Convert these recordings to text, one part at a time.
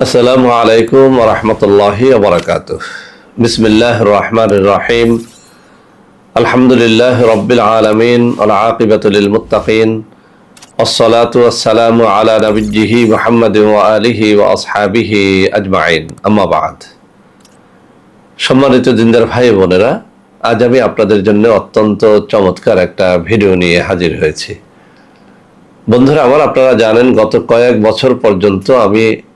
আসসালামু আলাইকুম রহমতুল্লাহি ওবরাকাত বিসমিল্লাহ রহমান রহিম আলহামদুলিল্লাহ রব্বিল আলমিন আকিবাতুল মুতাকিন والصلاة والسلام على نبيه محمد وآله وأصحابه أجمعين أما بعد সম্মানিত দিনদার ভাই বোনেরা আজ আমি আপনাদের জন্য অত্যন্ত চমৎকার একটা ভিডিও নিয়ে হাজির হয়েছি বন্ধুরা আমার আপনারা জানেন গত কয়েক বছর পর্যন্ত আমি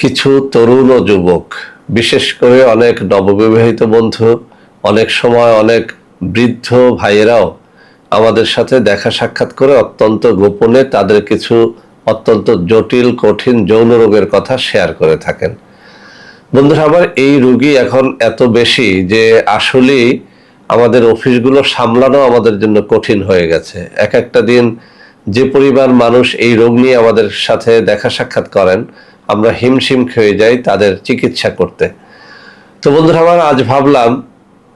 কিছু তরুণ ও যুবক, বিশেষ করে অনেক নববিবাহিত বন্ধু, অনেক সময় অনেক বৃদ্ধ ভাইয়েরাও আমাদের সাথে দেখা সাক্ষাৎ করে অত্যন্ত গোপনে তাদের কিছু অত্যন্ত জটিল, কঠিন যৌন রোগের কথা শেয়ার করে থাকেন। বন্ধুরা, আমার এই রুগী এখন এত বেশি যে আসলেই আমাদের অফিসগুলো সামলানো আমাদের জন্য কঠিন হয়ে গেছে। এক একটা দিন যে পরিবার মানুষ এই রোগ নিয়ে আমাদের সাথে দেখা সাক্ষাৎ করেন আমরা হিমশিম খেয়ে যাই তাদের চিকিৎসা করতে। তো বন্ধুরা, আমার আজ ভাবলাম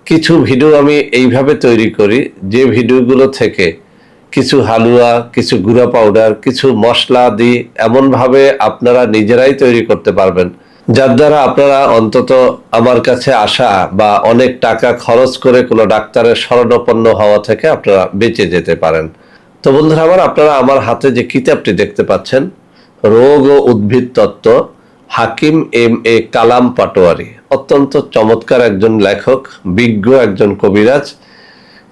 কিছু ভিডিও আমি এইভাবে তৈরি করি, যে ভিডিওগুলো থেকে কিছু হালুয়া, কিছু গুঁড়া পাউডার কিছু মশলা দিই এমনভাবে আপনারা নিজেরাই তৈরি করতে পারবেন। যার দ্বারা আপনারা অন্তত আমার কাছে আসা বা অনেক টাকা খরচ করে কোনো ডাক্তারের শরণাপন্ন হওয়া থেকে আপনারা বেঁচে যেতে পারেন। তো বন্ধুরা, আমার, আপনারা আমার হাতে যে কিতাবটি দেখতে পাচ্ছেন রোগ ও উদ্ভিদ তত্ত্ব, হাকিম এম এ কালাম পাটোয়ারি। অত্যন্ত চমৎকার একজন লেখক, বিজ্ঞ একজন কবিরাজ।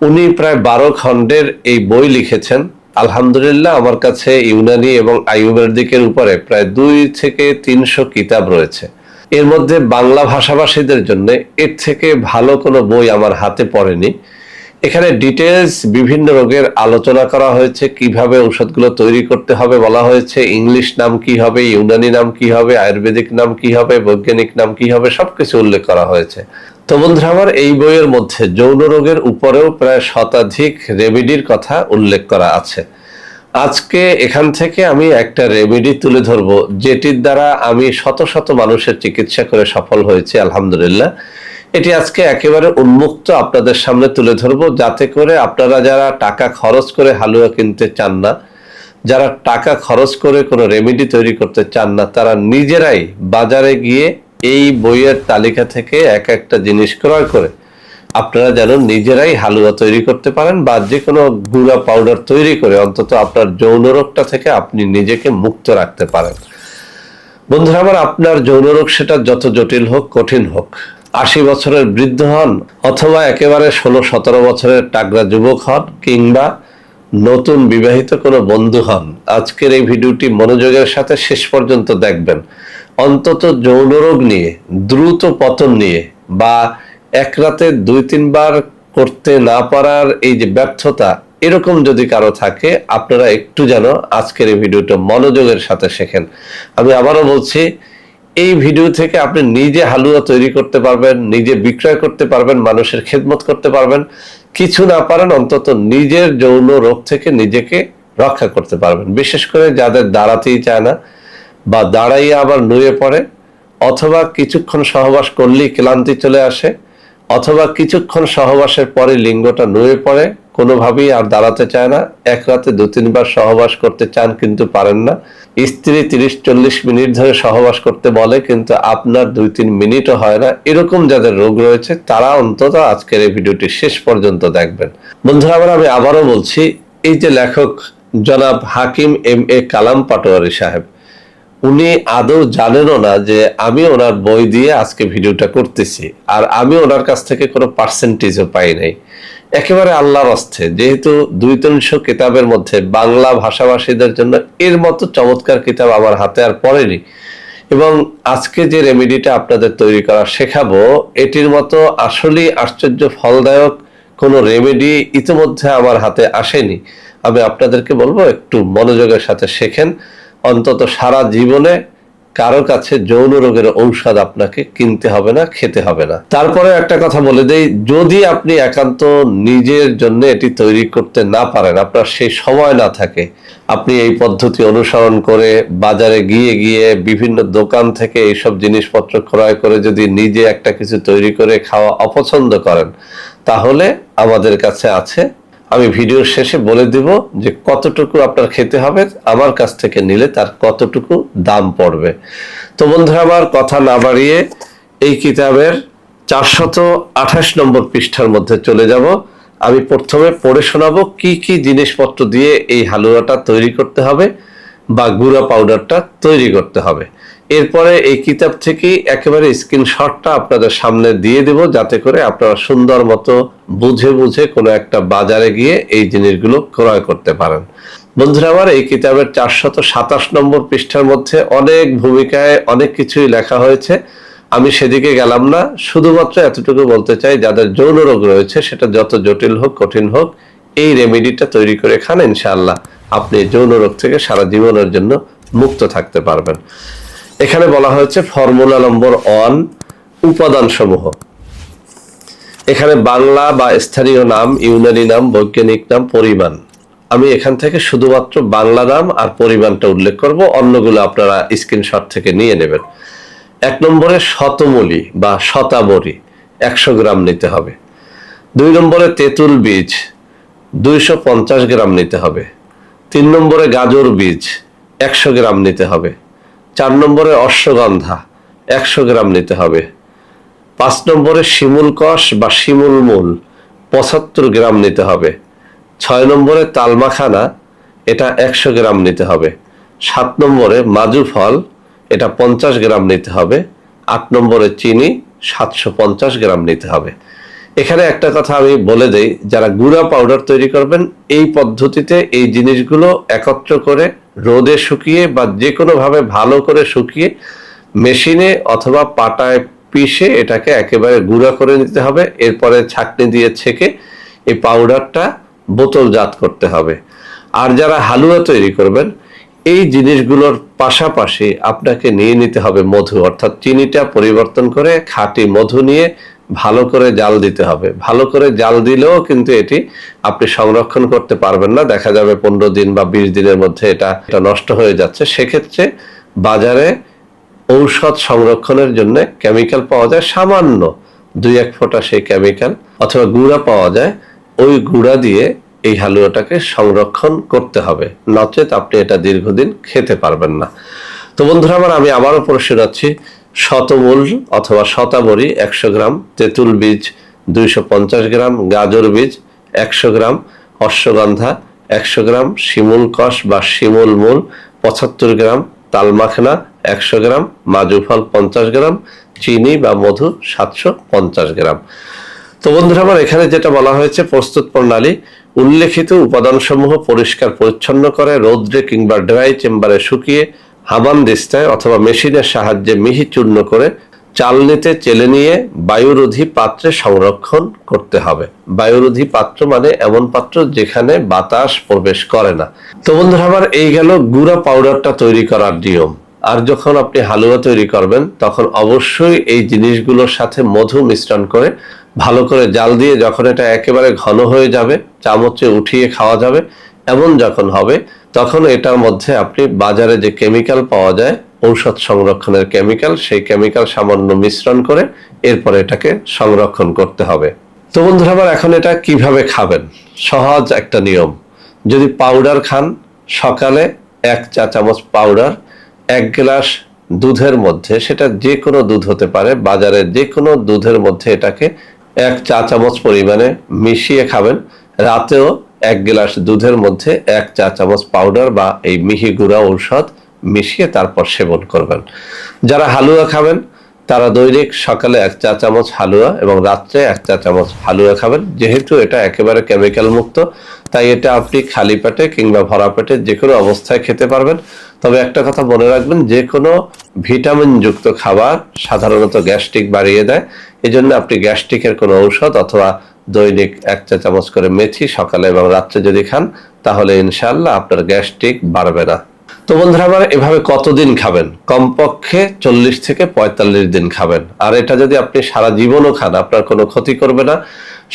উনি প্রায় বারো খণ্ডের এই বই লিখেছেন। আলহামদুলিল্লাহ, আমার কাছে ইউনানি এবং আয়ুর্বেদিকের উপরে প্রায় দুই থেকে তিনশো কিতাব রয়েছে। এর মধ্যে বাংলা ভাষাভাষীদের জন্য এর থেকে ভালো কোনো বই আমার হাতে পড়েনি। এখানে ডিটেলস বিভিন্ন রোগের আলোচনা করা হয়েছে, কীভাবে ঔষধগুলো তৈরি করতে হবে বলা হয়েছে, ইংলিশ নাম কি হবে, ইউনানি নাম কি হবে, আয়ুর্বেদিক নাম কি হবে, বৈজ্ঞানিক নাম কি হবে, সবকিছু উল্লেখ করা হয়েছে। তো বন্ধুরা, আমার এই বইয়ের মধ্যে যৌন রোগের উপরেও প্রায় শতাধিক রেমিডির কথা উল্লেখ করা আছে। আজকে এখান থেকে আমি একটা রেমিডি তুলে ধরবো, যেটির দ্বারা আমি শত শত মানুষের চিকিৎসা করে সফল হয়েছি, আলহামদুলিল্লাহ। এটি আজকে একেবারে উন্মুক্ত আপনাদের সামনে তুলে ধরবো, যাতে করে আপনারা যারা টাকা খরচ করে হালুয়া কিনতে চান না, যারা টাকা খরচ করে কোনো রেমেডি তৈরি করতে চান না, তারা নিজেরাই বাজারে গিয়ে এই বইয়ের তালিকা থেকে এক একটা জিনিস ক্রয় করে আপনারা যেন নিজেরাই হালুয়া তৈরি করতে পারেন বা যে কোনো গুঁড়া পাউডার তৈরি করে অন্তত আপনার যৌন রোগটা থেকে আপনি নিজেকে মুক্ত রাখতে পারেন। বন্ধুরা আমার আপনার যৌন রোগ সেটা যত জটিল হোক, কঠিন হোক আশি বছরের বৃদ্ধ হন অথবা একেবারে ষোলো সতেরো বছরের টাকরা যুবক হন কিংবা নতুন বিবাহিত কোনো বন্ধু হন, আজকের এই ভিডিওটি মনোযোগের সাথে শেষ পর্যন্ত দেখবেন। অন্তত যৌন রোগ নিয়ে, দ্রুত পতন নিয়ে বা এক রাতে দুই তিনবার করতে না পারার এই যে ব্যর্থতা, এরকম যদি কারও থাকে, আপনারা একটু যেন আজকের এই ভিডিওটা মনোযোগের সাথে শেখেন। আমি আবারও বলছি এই ভিডিও থেকে আপনি নিজে হালুয়া তৈরি করতে পারবেন, নিজে বিক্রয় করতে পারবেন, মানুষের খেদমত করতে পারবেন। কিছু না পারেন, অন্তত নিজের যৌন রোগ থেকে নিজেকে রক্ষা করতে পারবেন। বিশেষ করে যাদের দাঁড়াতেই চায় না বা দাঁড়াইয়া আবার নুয়ে পড়ে, অথবা কিছুক্ষণ সহবাস করলেই ক্লান্তি চলে আসে, অথবা কিছুক্ষণ সহবাসের পরে লিঙ্গটা নুয়ে পড়ে, কোনোভাবেই আর দাঁড়াতে চায় না। এক রাতে দু তিনবার সহবাস করতে চান কিন্তু পারেন না। স্ত্রী তিরিশ, চল্লিশ মিনিট ধরে সহবাস করতে বলে, কিন্তু আপনার দুই, তিন মিনিটও হয় না। এরকম যাদের রোগ রয়েছে, তারা অন্তত আজকের এই ভিডিওটি শেষ পর্যন্ত দেখবেন। বন্ধুরা, আবার আমি আবারও বলছি, এই যে লেখক জনাব হাকিম এম এ কালাম পাটোয়ারি সাহেব, উনি আদৌ জানেনও না যে আমি ওনার বই দিয়ে আজকে ভিডিওটা করতেছি, আর আমি ওনার কাছ থেকে কোনো পার্সেন্টেজও পাই নাই। একেবারে আল্লাহর অস্থে যেহেতু দুই তিনশো কিতাবের মধ্যে বাংলা ভাষাভাষীদের জন্য এর মতো চমৎকার কিতাব আমার হাতে আর পড়েনি। এবং আজকে যে রেমেডিটা আপনাদের তৈরি করা শেখাবো, এটির মতো আসলেই আশ্চর্য ফলদায়ক কোনো রেমেডি ইতিমধ্যে আমার হাতে আসেনি। আমি আপনাদেরকে বলব, একটু মনোযোগের সাথে শেখেন। অন্তত সারা জীবনে কারও কাছে যৌন রোগের ঔষধ আপনাকে কিনতে হবে না, খেতে হবে না। তারপরে একটা কথা বলে দেই, যদি আপনি একান্ত নিজের জন্য এটি তৈরি করতে না পারেন, আপনার সেই সময় না থাকে, আপনি এই পদ্ধতি অনুসরণ করে বাজারে গিয়ে গিয়ে বিভিন্ন দোকান থেকে এইসব জিনিসপত্র ক্রয় করে যদি নিজে একটা কিছু তৈরি করে খাওয়া অপছন্দ করেন, তাহলে আমাদের কাছে আছে আমি ভিডিওর শেষে বলে দিব যে কতটুকু আপনার খেতে হবে, আমার কাছ থেকে নিলে তার কতটুকু দাম পড়বে। তো বন্ধুরা, আমার কথা না বাড়িয়ে এই কিতাবের চারশত আঠাশ নম্বর পৃষ্ঠার মধ্যে চলে যাব। আমি প্রথমে পড়ে শোনাবো কি কি জিনিসপত্র দিয়ে এই হালুয়াটা তৈরি করতে হবে বা গুঁড়া পাউডারটা তৈরি করতে হবে। এরপরে এই কিতাব থেকেই একেবারে স্ক্রিনশটটা আপনাদের সামনে দিয়ে দেব, যাতে করে আপনারা সুন্দর মতো বুঝে বুঝে কোনো একটা বাজারে গিয়ে এই জিনিসগুলো ক্রয় করতে পারেন। বন্ধুরা, আমার এই কিতাবের চারশত সাতাশ নম্বর পৃষ্ঠার মধ্যে অনেক ভূমিকায় অনেক কিছুই লেখা হয়েছে। আমি সেদিকে গেলাম না, শুধুমাত্র এতটুকু বলতে চাই, যাদের যৌন রোগ রয়েছে, সেটা যত জটিল হোক, কঠিন হোক, এই রেমেডিটা তৈরি করে খান, ইনশাআল্লাহ আপনি যৌন রোগ থেকে সারা জীবনের জন্য মুক্ত থাকতে পারবেন। এখানে বলা হয়েছে ফর্মুলা নম্বর ওয়ান উপাদান সমূহ এখানে বাংলা বা স্থানীয় নাম, ইউনানি নাম, বৈজ্ঞানিক নাম, পরিমাণ। আমি এখান থেকে শুধুমাত্র বাংলা নাম আর পরিমাণটা উল্লেখ করব, অন্যগুলো আপনারা স্ক্রিনশট থেকে নিয়ে নেবেন। এক নম্বরে শতমলি বা শতাবরী, একশো গ্রাম নিতে হবে। দুই নম্বরে তেঁতুল বীজ, দুইশো পঞ্চাশ গ্রাম নিতে হবে। তিন নম্বরে গাজর বীজ, একশো গ্রাম নিতে হবে। চার নম্বরে অশ্বগন্ধা, একশো গ্রাম নিতে হবে। পাঁচ নম্বরে শিমুল কষ বা শিমুল মূল, পঁচাত্তর গ্রাম নিতে হবে। ছয় নম্বরে তালমাখানা, এটা একশো গ্রাম নিতে হবে। সাত নম্বরে মাজু ফল, এটা পঞ্চাশ গ্রাম নিতে হবে। আট নম্বরে চিনি, সাতশো পঞ্চাশ গ্রাম নিতে হবে। এখানে একটা কথা আমি বলে দেই, যারা গুঁড়া পাউডার তৈরি করবেন, এই পদ্ধতিতে এই জিনিসগুলো একত্র করে রোদে শুকিয়ে বা যে কোনোভাবে ভালো করে শুকিয়ে মেশিনে অথবা পাটায় পিষে এটাকে একেবারে গুঁড়া করে নিতে হবে। এরপরে ছাকনি দিয়ে ছেঁকে এই পাউডারটা বোতলজাত করতে হবে। আর যারা হালুয়া তৈরি করবেন, এই জিনিসগুলোর পাশাপাশি আপনাকে নিয়ে নিতে হবে মধু, অর্থাৎ চিনিটা পরিবর্তন করে খাঁটি মধু নিয়ে ভালো করে জাল দিতে হবে। ভালো করে জাল দিলেও কিন্তু এটি আপনি সংরক্ষণ করতে পারবেন না। দেখা যাবে পনেরো দিন বা বিশ দিনের মধ্যে এটা এটা নষ্ট হয়ে যাচ্ছে। সেক্ষেত্রে বাজারে ঔষধ সংরক্ষণের জন্য কেমিক্যাল পাওয়া যায় সামান্য দুই এক ফোঁটা সেই কেমিক্যাল অথবা গুঁড়া পাওয়া যায়। ওই গুঁড়া দিয়ে এই হালুয়াটাকে সংরক্ষণ করতে হবে। নচেত আপনি এটা দীর্ঘদিন খেতে পারবেন না। তো বন্ধুরা আমার, আমি আবারও পড়ে শোনাচ্ছি শতমূল অথবা শতাবরী একশো গ্রাম, তেঁতুল বীজ দুইশো পঞ্চাশ গ্রাম, গাজর বীজ একশো গ্রাম, অশ্বগন্ধা একশো গ্রাম, শিমুল কষ বা শিমুল মূল পঁচাত্তর গ্রাম, তালমাখনা একশো গ্রাম, মাজু ফল পঞ্চাশ গ্রাম, চিনি বা মধু সাতশো পঞ্চাশ গ্রাম। তো বন্ধুরা, আমার এখানে যেটা বলা হয়েছে, প্রস্তুত প্রণালী, উল্লেখিত উপাদানসমূহ পরিষ্কার পরিচ্ছন্ন করে, রৌদ্রে কিংবা ড্রাই চেম্বারে শুকিয়ে হামান দিস্তায় অথবা মেশিনের সাহায্যে মিহি চূর্ণ করে চালনিতে চেলে নিয়ে বায়ুরোধী পাত্রে সংরক্ষণ করতে হবে। বায়ুরোধী পাত্র মানে এমন পাত্র যেখানে বাতাস প্রবেশ করে না। তো বন্ধুরা আমার এই গেল গুঁড়া পাউডারটা তৈরি করার নিয়ম। আর যখন আপনি হালুয়া তৈরি করবেন, তখন অবশ্যই এই জিনিসগুলোর সাথে মধু মিশ্রণ করে ভালো করে জাল দিয়ে যখন এটা একেবারে ঘন হয়ে যাবে, চামচে উঠিয়ে খাওয়া যাবে এমন যখন হবে, তখন এটার মধ্যে আপনি বাজারে যে কেমিক্যাল পাওয়া যায়, ঔষধ সংরক্ষণের কেমিক্যাল, সেই কেমিক্যাল সামান্য মিশ্রণ করে এরপর এটাকে সংরক্ষণ করতে হবে। তো বন্ধুরা আমার এখন এটা কীভাবে খাবেন? সহজ একটা নিয়ম। যদি পাউডার খান, সকালে এক চা চামচ পাউডার, এক গ্লাস দুধের মধ্যে, সেটা যে কোনো দুধ হতে পারে বাজারের যে কোনো দুধের মধ্যে এটাকে এক চা চামচ পরিমাণে মিশিয়ে খাবেন। রাতেও এক গ্লাস দুধের মধ্যে এক চা চামচ পাউডার বা এই মিহি গুঁড়া ঔষধ মিশিয়ে তারপর সেবন করবেন। যারা হালুয়া খাবেন তারা দৈনিক সকালে এক চা চামচ হালুয়া এবং রাত্রে এক চা চামচ হালুয়া খাবেন। যেহেতু এটা একেবারে কেমিক্যাল মুক্ত, তাই এটা আপনি খালি পেটে কিংবা ভরা পেটে যে কোনো অবস্থায় খেতে পারবেন। তবে একটা কথা মনে রাখবেন যে কোনো ভিটামিনযুক্ত খাবার সাধারণত গ্যাস্ট্রিক বাড়িয়ে দেয়। এজন্য আপনি গ্যাস্ট্রিকের কোনো ঔষধ অথবা দৈনিক এক চা চামচ করে মেথি সকালে এবং রাত্রে যদি খান, তাহলে ইনশাল্লাহ আপনার গ্যাস্ট্রিক বাড়বে না। তো বন্ধুরা, আবার এভাবে কতদিন খাবেন? কমপক্ষে চল্লিশ থেকে পঁয়তাল্লিশ দিন খাবেন। আর এটা যদি আপনি সারা জীবনও খান, আপনার কোনো ক্ষতি করবে না।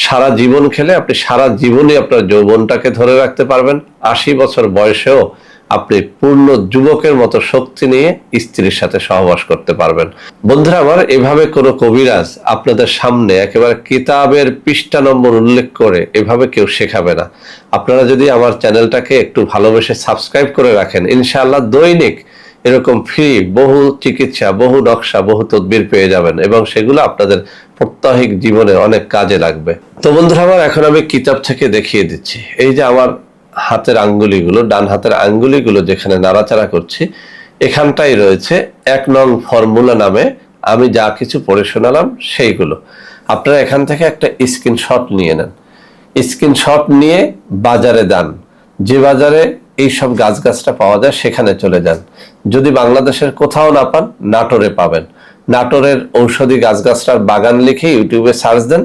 সারা জীবন খেলে আপনি সারা জীবনই আপনার যৌবনটাকে ধরে রাখতে পারবেন। আশি বছর বয়সেও আপনি পূর্ণ যুবকের মতো শক্তি নিয়ে স্ত্রীর সাথে সহবাস করতে পারবেন। বন্ধুরা আমার, এভাবে কোনো কবিরাজ আপনাদের সামনে একেবারে কিতাবের পৃষ্ঠা নম্বর উল্লেখ করে এভাবে কেউ শেখাবে না। আপনারা যদি আমার চ্যানেলটাকে একটু ভালোবেসে সাবস্ক্রাইব করে রাখেন, ইনশাআল্লাহ দৈনিক এরকম ফ্রি বহু চিকিৎসা, বহু নকশা, বহু তদবির পেয়ে যাবেন এবং সেগুলো আপনাদের প্রত্যাহিক জীবনে অনেক কাজে লাগবে। তো বন্ধুরা আমার, এখন আমি কিতাব থেকে দেখিয়ে দিচ্ছি। এই যে আমার হাতের আঙ্গুলিগুলো, ডান হাতের আঙ্গুলিগুলো যেখানে নাড়াচাড়া করছি, এখানটাই রয়েছে এক নং ফর্মুলা নামে আমি যা কিছু পড়ে শোনালাম সেইগুলো। আপনারা এখান থেকে একটা স্ক্রিনশট নিয়ে নেন। স্ক্রিনশট নিয়ে বাজারে দান যে বাজারে এই সব গাছগাছটা পাওয়া যায় সেখানে চলে যান। যদি বাংলাদেশের কোথাও না পান, নাটোরে পাবেন। নাটোরের ঔষধি গাছগাছটার বাগান লিখে ইউটিউবে সার্চ দেন।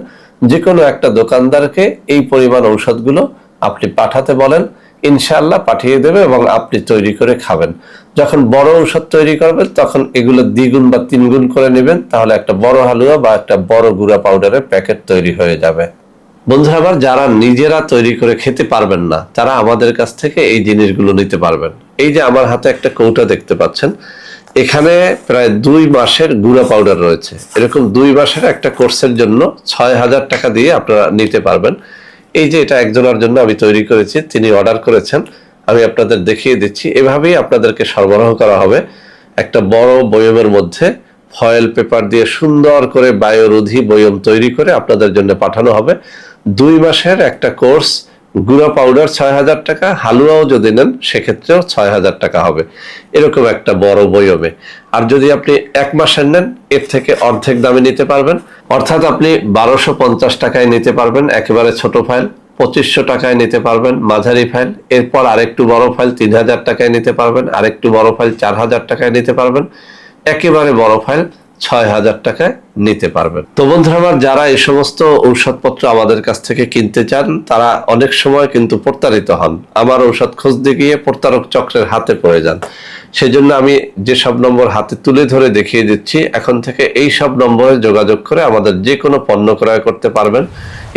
যে কোনো একটা দোকানদারকে এই পরিমাণ ঔষধগুলো আপনি পাঠাতে বলেন, ইনশাআল্লাহ পাঠিয়ে দেবে এবং আপনি তৈরি করে খাবেন। যখন বড় ঔষধ তৈরি করবেন, তখন এগুলো দ্বিগুণ বা তিনগুণ করে নেবেন, তাহলে একটা বড় হালুয়া বা একটা বড় গুঁড়া পাউডারের প্যাকেট তৈরি হয়ে যাবে। বন্ধুরা, আবার যারা নিজেরা তৈরি করে খেতে পারবেন না, তারা আমাদের কাছ থেকে এই জিনিসগুলো নিতে পারবেন। এই যে আমার হাতে একটা কৌটা দেখতে পাচ্ছেন, এখানে প্রায় দুই মাসের গুঁড়া পাউডার রয়েছে। এরকম দুই মাসের একটা কোর্সের জন্য ছয় হাজার টাকা দিয়ে আপনারা নিতে পারবেন। এই যে এটা একজনের জন্য আমি তৈরি করেছি, তিনি অর্ডার করেছেন, আমি আপনাদের দেখিয়ে দিচ্ছি। এভাবেই আপনাদেরকে সরবরাহ করা হবে একটা বড় বয়মের মধ্যে ফয়েল পেপার দিয়ে সুন্দর করে বায়োরোধী বয়ম তৈরি করে আপনাদের জন্য পাঠানো হবে। দুই মাসের একটা কোর্স গুঁড়া পাউডার ছয় হাজার টাকা, হালুয়াও যদি নেন, সেক্ষেত্রেও ছয় হাজার টাকা হবে। এরকম একটা বড় বয়মে আর যদি আপনি এক মাসের নেন, এর থেকে অর্ধেক দামে নিতে পারবেন। অর্থাৎ আপনি বারোশো পঞ্চাশ টাকায় নিতে পারবেন, একেবারে ছোট ফাইল। পঁচিশশো টাকায় নিতে পারবেন, মাঝারি ফাইল। এরপর আরেকটু বড় ফাইল, তিন হাজার টাকায় নিতে পারবেন। আরেকটু বড় ফাইল, চার হাজার টাকায় নিতে পারবেন। একেবারে বড় ফাইল। ছয় হাজার টাকায় নিতে পারবেন। তো বন্ধুরা আমার, যারা এই সমস্ত ঔষধপত্র আমাদের কাছ থেকে কিনতে চান, তারা অনেক সময় কিন্তু প্রতারিত হন। আমার ঔষধ খুঁজতে গিয়ে প্রতারক চক্রের হাতে পড়ে যান। সেজন্য আমি যে সব নম্বর হাতে তুলে ধরে দেখিয়ে দিচ্ছি, এখন থেকে এই সব নম্বরে যোগাযোগ করে আমাদের যে কোনো পণ্য ক্রয় করতে পারবেন।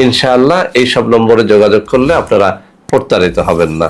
ইনশাআল্লাহ এই সব নম্বরে যোগাযোগ করলে আপনারা প্রতারিত হবেন না।